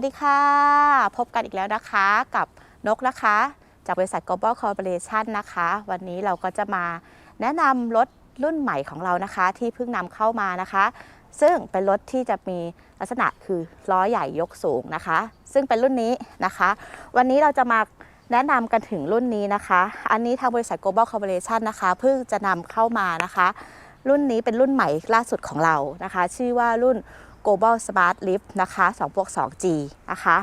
วัสดีค่ะ พบกันอีกแล้วนะคะกับนกนะคะ จากบริษัท Global Corporation นะคะ วันนี้เราก็จะมาแนะนำรถรุ่นใหม่ของเรานะคะ ที่เพิ่งนำเข้ามานะคะ ซึ่งเป็นรถที่จะมีลักษณะคือล้อใหญ่ยกสูงนะคะ ซึ่งเป็นรุ่นนี้นะคะ วันนี้เราจะมาแนะนำกันถึงรุ่นนี้นะคะ อันนี้ทางบริษัท Global Corporation นะคะเพิ่งจะนำเข้ามานะคะ รุ่นนี้เป็นรุ่นใหม่ล่าสุดของเรานะคะ ชื่อว่ารุ่น Global Smart Lift นะคะ2บวก 2G นะคะ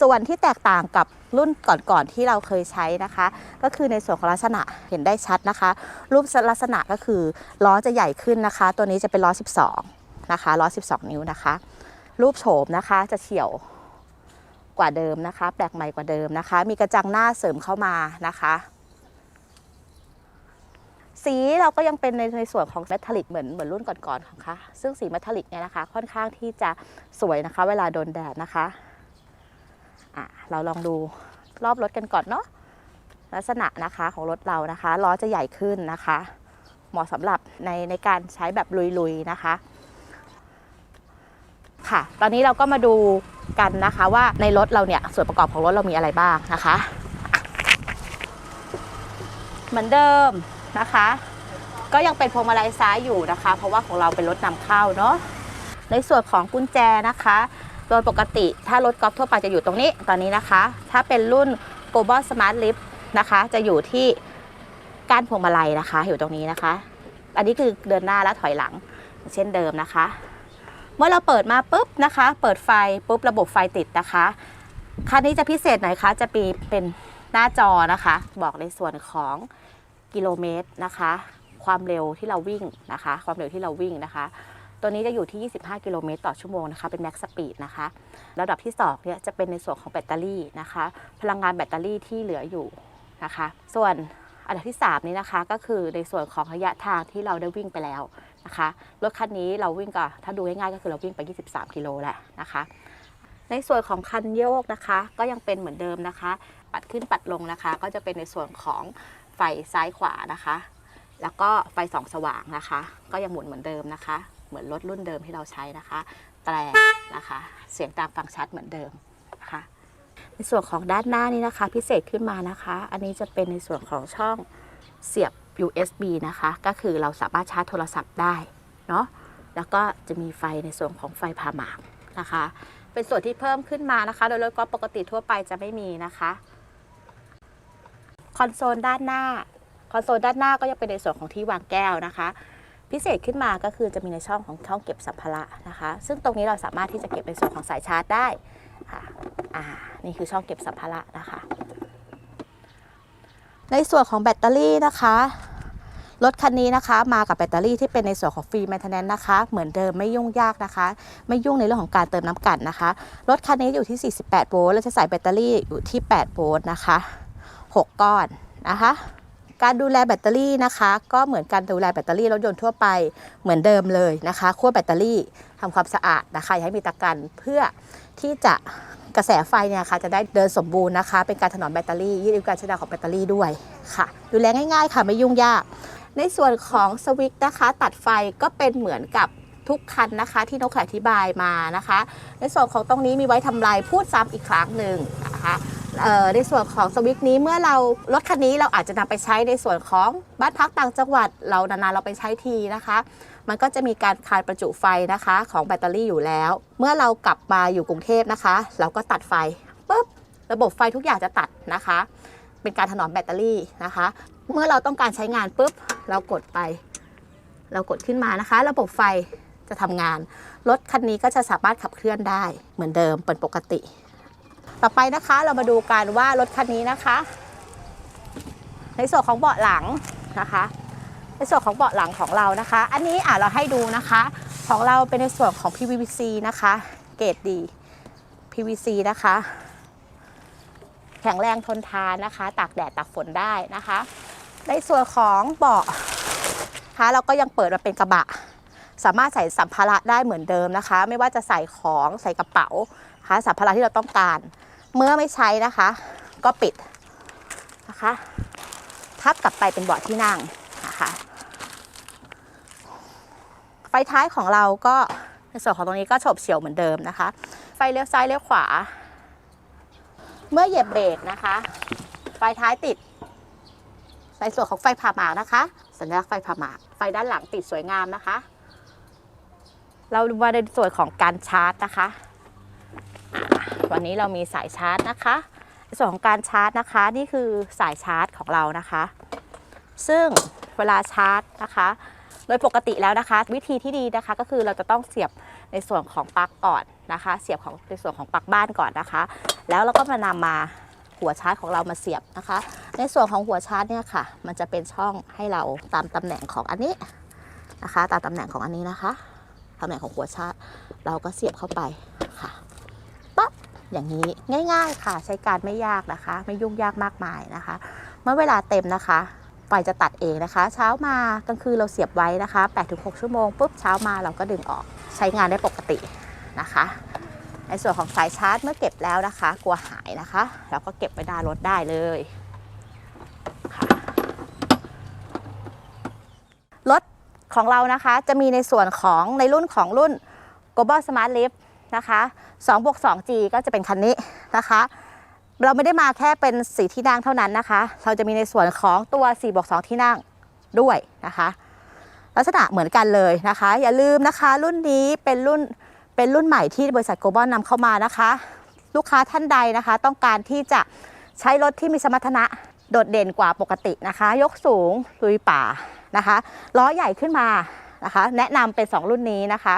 ส่วนที่แตกต่างกับรุ่นก่อนๆที่เราเคยใช้นะคะ ก็คือในส่วนของลักษณะเห็นได้ชัดนะคะ รูปลักษณะก็คือล้อจะใหญ่ขึ้นนะคะ ตัวนี้จะเป็นล้อ 12 นะคะล้อ 12 นิ้วนะคะ รูปโฉมนะคะจะเฉียวกว่าเดิมนะคะ แปลกใหม่กว่าเดิมนะคะ มีกระจังหน้าเสริมเข้ามานะคะ สีเราก็ยังเป็นในในส่วนของเมทัลลิกเหมือนเหมือนรุ่นก่อนๆของค่ะซึ่งสีเมทัลลิกเนี่ยนะคะ ค่อนข้างที่จะสวยนะคะ เวลาโดนแดดนะคะอะเราลองดูรอบรถกันก่อนเนาะลักษณะนะคะของรถเรานะคะล้อจะใหญ่ขึ้นนะคะ เหมาะสำหรับในในการใช้แบบลุยๆนะคะค่ะ ตอนนี้เราก็มาดูกันนะคะว่าในรถเราเนี่ยส่วนประกอบของรถเรามีอะไรบ้างนะคะ เหมือนเดิม นะคะ ก็ยังเป็นพวงมาลัยซ้ายอยู่นะคะ เพราะว่าของเราเป็นรถนำเข้าเนาะในส่วนของกุญแจนะคะ โดยปกติถ้ารถกอล์ฟทั่วไปจะอยู่ตรงนี้ตอนนี้นะคะ ถ้าเป็นรุ่น Global Smart Lift นะคะ จะอยู่ที่ก้านพวงมาลัยนะคะ อยู่ตรงนี้นะคะ อันนี้คือเดินหน้าและถอยหลังเช่นเดิมนะคะ เมื่อเราเปิดมาปุ๊บนะคะ เปิดไฟปุ๊บระบบไฟติดนะคะคันนี้จะพิเศษหน่อยคะจะมีเป็นหน้าจอนะคะ บอกในส่วนของ กิโลเมตรนะคะ ความเร็วที่เราวิ่งนะคะ ความเร็วที่เราวิ่งนะคะ ตัวนี้จะอยู่ที่ 25 กิโลเมตรต่อชั่วโมงนะคะ เป็นแม็กซ์สปีดนะคะ ระดับที่2เนี่ยจะเป็นในส่วนของแบตเตอรี่นะคะ พลังงานแบตเตอรี่ที่เหลืออยู่นะคะ ส่วนอันดับที่ 3 นี้นะคะก็คือในส่วนของระยะทางที่เราได้วิ่งไปแล้วนะคะรถคันนี้เราวิ่งก็ถ้าดูง่ายๆก็คือเราวิ่งไป 23 กิโลแหละนะคะ ในส่วนของคันโยกนะคะ ก็ยังเป็นเหมือนเดิมนะคะ ปัดขึ้นปัดลงนะคะ ก็จะเป็นในส่วนของ ไฟซ้ายขวานะคะ แล้วก็ไฟส่องสว่างนะคะ ก็ยังหมุนเหมือนเดิมนะคะ เหมือนรถรุ่นเดิมที่เราใช้นะคะ แตรนะคะ เสียงตามฟังชัดเหมือนเดิมนะคะในส่วนของด้านหน้านี้นะคะ พิเศษขึ้นมานะคะ อันนี้จะเป็นในส่วนของช่องเสียบ USB นะคะ ก็คือเราสามารถชาร์จโทรศัพท์ได้เนาะแล้วก็จะมีไฟในส่วนของไฟพาหมากนะคะ เป็นส่วนที่เพิ่มขึ้นมานะคะ โดยรถก็ปกติทั่วไปจะไม่มีนะคะ คอนโซลด้านหน้า คอนโซลด้านหน้าก็ยังเป็นในส่วนของที่วางแก้วนะคะ พิเศษขึ้นมาก็คือจะมีในช่องของช่องเก็บสัมภาระนะคะ ซึ่งตรงนี้เราสามารถที่จะเก็บในส่วนของสายชาร์จได้ค่ะอ่านี่คือช่องเก็บสัมภาระนะคะ ในส่วนของแบตเตอรี่นะคะรถคันนี้นะคะมากับแบตเตอรี่ที่เป็นในส่วนของฟรีแมนเทนแนนนะคะ เหมือนเดิมไม่ยุ่งยากนะคะ ไม่ยุ่งในเรื่องของการเติมน้ำกันนะคะ รถคันนี้อยู่ที่ 48 โวลต์และจะใส่แบตเตอรี่อยู่ที่ 8 โวลต์นะคะ 6 ก้อนนะคะ การดูแลแบตเตอรี่นะคะ ก็เหมือนการดูแลแบตเตอรี่รถยนต์ทั่วไปเหมือนเดิมเลยนะคะขั้วแบตเตอรี่ทำความสะอาดนะคะอย่าให้มีตะกันเพื่อที่จะกระแสไฟเนี่ยค่ะจะได้เดินสมบูรณ์นะคะ เป็นการถนอมแบตเตอรี่ยืดอายุการใช้งานของแบตเตอรี่ด้วยค่ะ ดูแลง่าย ๆ ค่ะไม่ยุ่งยาก ในส่วนของสวิตช์นะคะ ตัดไฟก็เป็นเหมือนกับทุกคันนะคะที่นกอธิบายมานะคะ ในส่วนของตรงนี้มีไว้ทำลายพูดซ้ำอีกครั้งหนึ่งนะคะ ในส่วนของสวิตช์นี้เมื่อเรารถคันนี้เราอาจจะนำไปใช้ในส่วนของบ้านพักต่างจังหวัด เรานานๆเราไปใช้ทีนะคะ มันก็จะมีการคายประจุไฟนะคะของแบตเตอรี่อยู่แล้ว เมื่อเรากลับมาอยู่กรุงเทพนะคะ เราก็ตัดไฟปุ๊บระบบไฟทุกอย่างจะตัดนะคะ เป็นการถนอมแบตเตอรี่นะคะ เมื่อเราต้องการใช้งานปุ๊บเรากดไป เรากดขึ้นมานะคะ ระบบไฟจะทำงาน รถคันนี้ก็จะสามารถขับเคลื่อนได้เหมือนเดิมเป็นปกติ ต่อไปนะคะเรามาดูกันว่ารถคันนี้นะคะ ในส่วนของเบาะหลังนะคะ ในส่วนของเบาะหลังของเรานะคะ อันนี้อะเราให้ดูนะคะ ของเราเป็นในส่วนของ PVC นะคะ เกรดดี PVC นะคะ แข็งแรงทนทานนะคะ ตากแดดตากฝนได้นะคะ ในส่วนของเบาะนะคะเราก็ยังเปิดมาเป็นกระบะ สามารถใส่สัมภาระได้เหมือนเดิมนะคะ ไม่ว่าจะใส่ของใส่กระเป๋า นะคะสัมภาระที่เราต้องการ เมื่อไม่ใช้นะคะ ก็ปิดนะคะพับกลับไปเป็นเบาะที่นั่งนะคะไฟท้ายของเราก็ในส่วนของตรงนี้ก็โฉบเฉี่ยวเหมือนเดิมนะคะ ไฟเลี้ยวซ้ายเลี้ยวขวา เมื่อเหยียบเบรกนะคะ ไฟท้ายติด ในส่วนของไฟผ่าหมากนะคะ สัญลักษณ์ไฟผ่าหมาก ไฟด้านหลังติดสวยงามนะคะ เรามาในส่วนของการชาร์จนะคะ อ่วันนี้เรามีสายชาร์จนะคะ ส่วนของการชาร์จนะคะ นี่คือสายชาร์จของเรานะคะ ซึ่งเวลาชาร์จนะคะ โดยปกติแล้วนะคะ วิธีที่ดีนะคะก็คือเราจะต้องเสียบในส่วนของปลั๊กก่อนนะคะ เสียบของในส่วนของปลั๊กบ้านก่อนนะคะ แล้วเราก็มานำมาหัวชาร์จของเรามาเสียบนะคะ ในส่วนของหัวชาร์จเนี่ยค่ะ มันจะเป็นช่องให้เราตามตำแหน่งของอันนี้นะคะ ตามตำแหน่งของอันนี้นะคะตำแหน่งของหัวชาร์จเราก็เสียบเข้าไปค่ะ อย่างนี้ง่าย ๆ ค่ะ ใช้การไม่ยากนะคะ ไม่ยุ่งยากมากมายนะคะ เมื่อเวลาเต็มนะคะไฟจะตัดเองนะคะ เช้ามากลางคืนเราเสียบไว้นะคะ8-6ชั่วโมงปุ๊บเช้ามาเราก็ดึงออกใช้งานได้ปกตินะคะ ในส่วนของสายชาร์จเมื่อเก็บแล้วนะคะ กลัวหายนะคะ เราก็เก็บไว้หน้ารถได้เลยค่ะรถของเรานะคะจะมีในส่วนของในรุ่นของรุ่น Global Smart Lift นะคะ2บวก 2G ก็จะเป็นคันนี้นะคะ เราไม่ได้มาแค่เป็นสีที่นั่งเท่านั้นนะคะ เราจะมีในส่วนของตัว4บวก2ที่นั่งด้วยนะคะ ลักษณะเหมือนกันเลยนะคะ อย่าลืมนะคะรุ่นนี้เป็นรุ่นเป็นรุ่นใหม่ที่บริษัทโกลบอลนำเข้ามานะคะ ลูกค้าท่านใดนะคะ ต้องการที่จะใช้รถที่มีสมรรถนะโดดเด่นกว่าปกตินะคะ ยกสูงลุยป่านะคะล้อใหญ่ขึ้นมา นะคะ แนะนำเป็น 2 รุ่นนี้นะคะ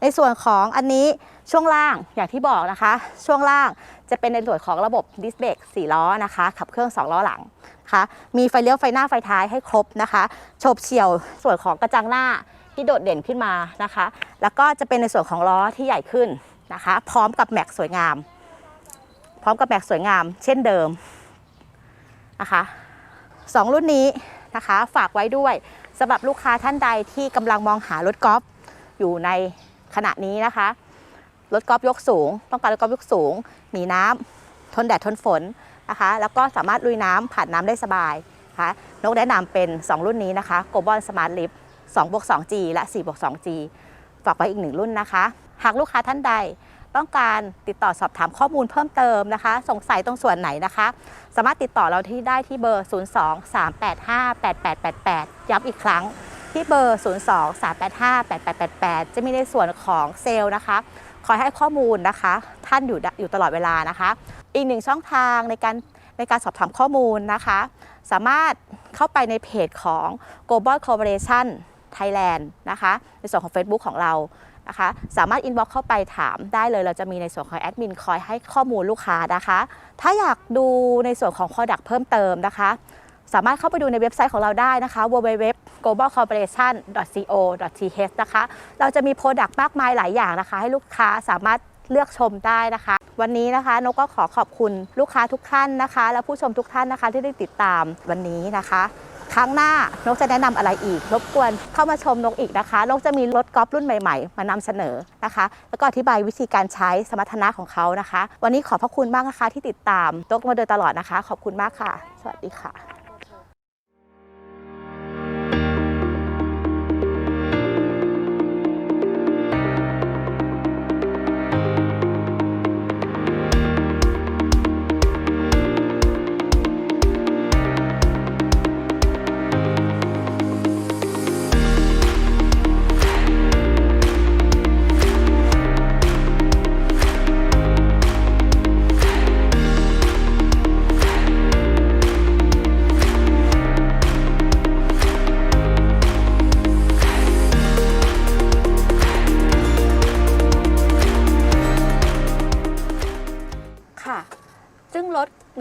ในส่วนของอันนี้ช่วงล่างอย่างที่บอกนะคะ ช่วงล่างจะเป็นในส่วนของระบบดิสเบรก4ล้อนะคะ ขับเครื่อง 2 ล้อหลังนะคะมีไฟเลี้ยวไฟหน้าไฟท้ายให้ครบนะคะโฉบเฉี่ยวส่วนของกระจังหน้าที่โดดเด่นขึ้นมานะคะ แล้วก็จะเป็นในส่วนของล้อที่ใหญ่ขึ้นนะคะ พร้อมกับแม็กสวยงาม พร้อมกับแม็กสวยงาม เช่นเดิมนะคะสองรุ่นนี้นะคะ ฝากไว้ด้วย สำหรับลูกค้าท่านใดที่กำลังมองหารถกอล์ฟอยู่ในขณะนี้นะคะ รถกอล์ฟยกสูง ต้องการรถกอล์ฟยกสูง หนีน้ำทนแดดทนฝนนะคะ แล้วก็สามารถลุยน้ำผ่านน้ำได้สบายนะคะนกแนะนำเป็น 2 รุ่นนี้นะคะ g o b o l Smart Lift 2บวก 2G และ4บวก 2G ฝากไว้อีกหนึ่งรุ่นนะคะ หากลูกค้าท่านใด ต้องการติดต่อสอบถามข้อมูลเพิ่มเติมนะคะ สงสัยตรงส่วนไหนนะคะ สามารถติดต่อเราที่ได้ที่เบอร์ 02-385-8888 ย้ำอีกครั้ง ที่เบอร์ 02-385-8888 จะมีในส่วนของเซลล์นะคะ คอยให้ข้อมูลนะคะ ท่านอยู่อยู่ตลอดเวลานะคะ อีกหนึ่งช่องทางในการในการสอบถามข้อมูลนะคะ สามารถเข้าไปในเพจของ Global Corporation Thailand นะคะ ในส่วนของ Facebook ของเรา นะคะสามารถอินบ็อกเข้าไปถามได้เลย เราจะมีในส่วนของแอดมินคอยให้ข้อมูลลูกค้านะคะ ถ้าอยากดูในส่วนของ Product เพิ่มเติมนะคะ สามารถเข้าไปดูในเว็บไซต์ของเราได้นะคะ www.globalcorporation.co.th นะคะ เราจะมีโปรดักต์มากมายหลายอย่างนะคะ ให้ลูกค้าสามารถเลือกชมได้นะคะ วันนี้นะคะนกก็ขอขอบคุณลูกค้าทุกท่านนะคะ และผู้ชมทุกท่านนะคะที่ได้ติดตามวันนี้นะคะ ครั้งหน้านกจะแนะนำอะไรอีก รบกวนเข้ามาชมนกอีกนะคะ นกจะมีรถกอล์ฟรุ่นใหม่ๆ มานำเสนอนะคะ แล้วก็อธิบายวิธีการใช้สมรรถนะของเขานะคะ วันนี้ขอบพระคุณมากนะคะที่ติดตามนกมาโดยตลอดนะคะ ขอบคุณมากค่ะ สวัสดีค่ะ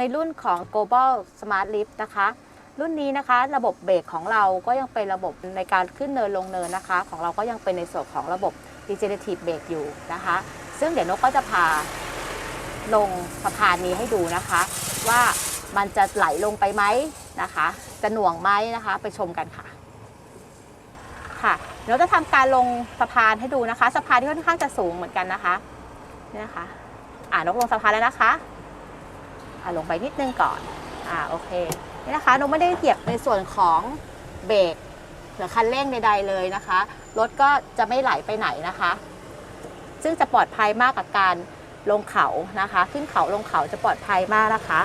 รถในรุ่นของ Global Smart Lift นะคะ รุ่นนี้นะคะระบบเบรกของเราก็ยังเป็นระบบในการขึ้นเนินลงเนินนะคะ ของเราก็ยังเป็นในส่วนของระบบ Regenerative Brake อยู่นะคะ ซึ่งเดี๋ยวนกก็จะพาลงสะพานนี้ให้ดูนะคะ ว่ามันจะไหลลงไปไหมนะคะ จะหน่วงไหมนะคะ ไปชมกันค่ะค่ะเดี๋ยวจะทำการลงสะพานให้ดูนะคะสะพานที่ค่อนข้างจะสูงเหมือนกันนะคะนี่นะคะอ่านกลงสะพานแล้วนะคะ อะลงไปนิดนึงก่อนอ่าโอเคนี่นะคะนกไม่ได้เหยียบในส่วนของเบรกหรือคันเร่งใดๆเลยนะคะรถก็จะไม่ไหลไปไหนนะคะ ซึ่งจะปลอดภัยมากกับการลงเขานะคะ ขึ้นเขาลงเขาจะปลอดภัยมากนะคะ